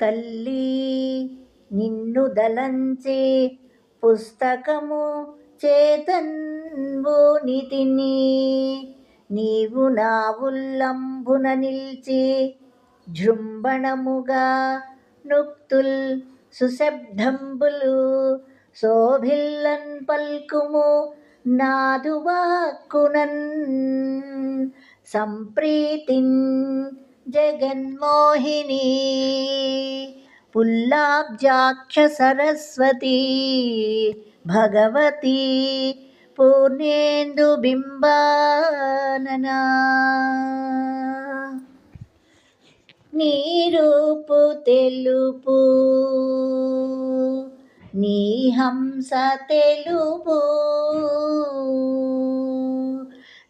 తల్లి నిన్ను దలంచే పుస్తకము చేతన్వు నితిని. నీవు నా ఉల్లంబున నిల్చి జృంభణముగా నుక్తుల్ సుశబ్దంబులు శోభిల్లన్ పల్కుము నాదువాక్కునన్. సంప్రీతిన్ జగన్మోహిని. పుల్లాబ్జాక్ష సరస్వతి. భగవతి పూర్ణేందు బింబాననా. నీ రూపు తెలుపు. నీ హంస తెలుపు.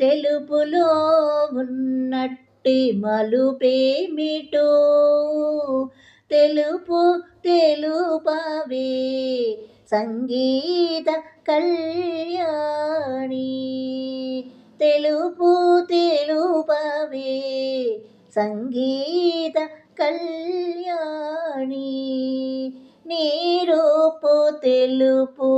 తెలుపులో ఉన్నట్టి మలుపేమిటో? తెలుపు తెలుపవే సంగీత కళ్యాణి. తెలుపు తెలుపవే సంగీత కళ్యాణి. నీరూపు తెలుపు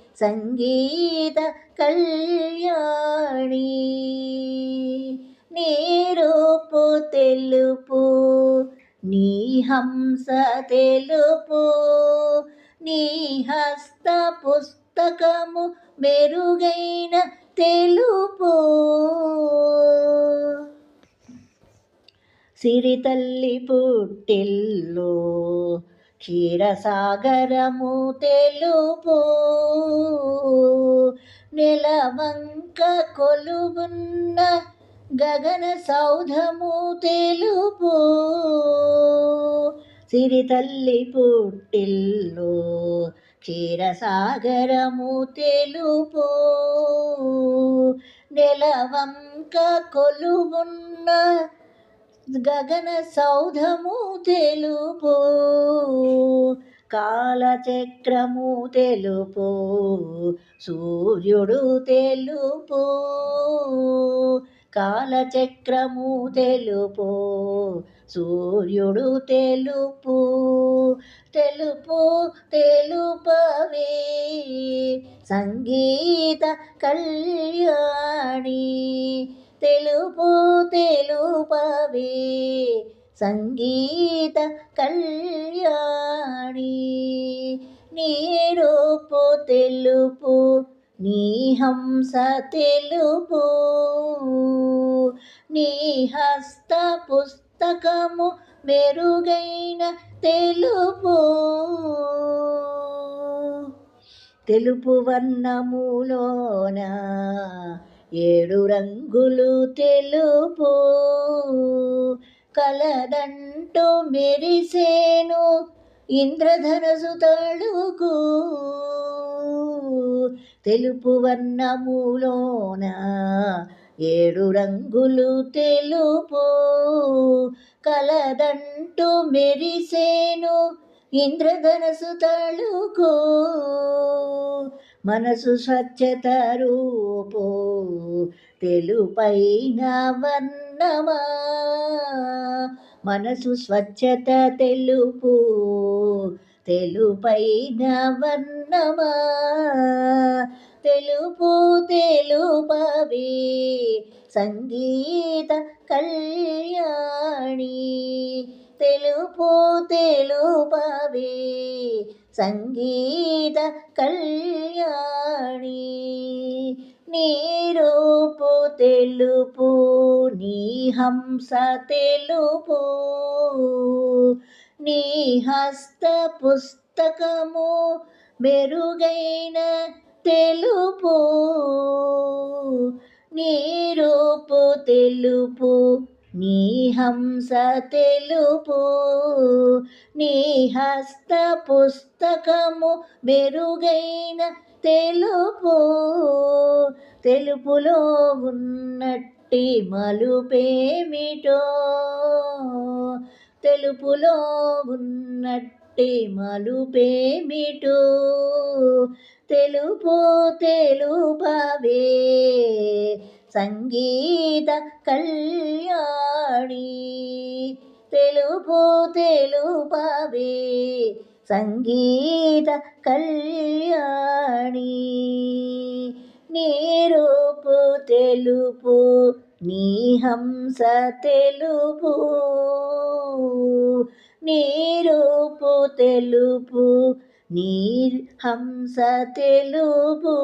సంగీత కళ్యాణి. నీరూపు తెలుపు నీ హంస తెలుపు నీ హస్త పుస్తకము మెరుగైన తెలుపు. సిరి తల్లి పుట్టిల్లు క్షీరసాగరము తెలుపు. వంక కొలువున్న గగన సౌధము తెలుపు. సిరితల్లి పుట్టిల్లు క్షీరసాగరము తెలుపు. నెలవంక కొలువున్న గగన సౌధము తెలుపు. కాలచక్రము తెలుపు సూర్యుడు తెలుపు. కాలచక్రము తెలుపు సూర్యుడు తెలుపు. తెలుపు తెలుపవే సంగీత కళ్యాణి. తెలుపు తెలుపవే సంగీత కళ్యాణి నీ రూపు తెలుపు నీ హంస తెలుపు నీ హస్త పుస్తకము మెరుగైన తెలుపు. తెలుపు వర్ణములోన ఏడు రంగులు తెలుపు. కలదంటూ మెరిసేను ఇంద్రధనసు తళుకు తెలుపు వర్ణములోన ఏడు రంగులు తెలుపు. కలదంటూ మెరిసేను ఇంద్రధనసు తళుకు మనసు స్వచ్ఛత రూపో తెలుపైన వర్ణమా మనసు స్వచ్ఛత తెలుపు తెలుపైన వర్ణమా తెలుపు తెలుపవి సంగీత కళ్యాణి తెలుపు తెలుపవే సంగీత కళ్యాణి. నీరూపు తెలుపు నీ హంస తెలుపు నీ హస్త పుస్తకము మెరుగైన తెలుపు. నీరూపు తెలుపు నీ హంస తెలుపు నీ హస్త పుస్తకము మెరుగైన తెలుపు. తెలుపులో ఉన్నట్టి మలుపేమిటో? తెలుపులో ఉన్నట్టి మలుపేమిటో? తెలుపు తెలుపవే సంగీత కళ్యాణ తెలుపు తెలుపవే సంగీత కళ్యాణి. నీరూపు తెలుపు నీ హంస తెలుపు. నీరూపు తెలుపు నీ హంస తెలుపు.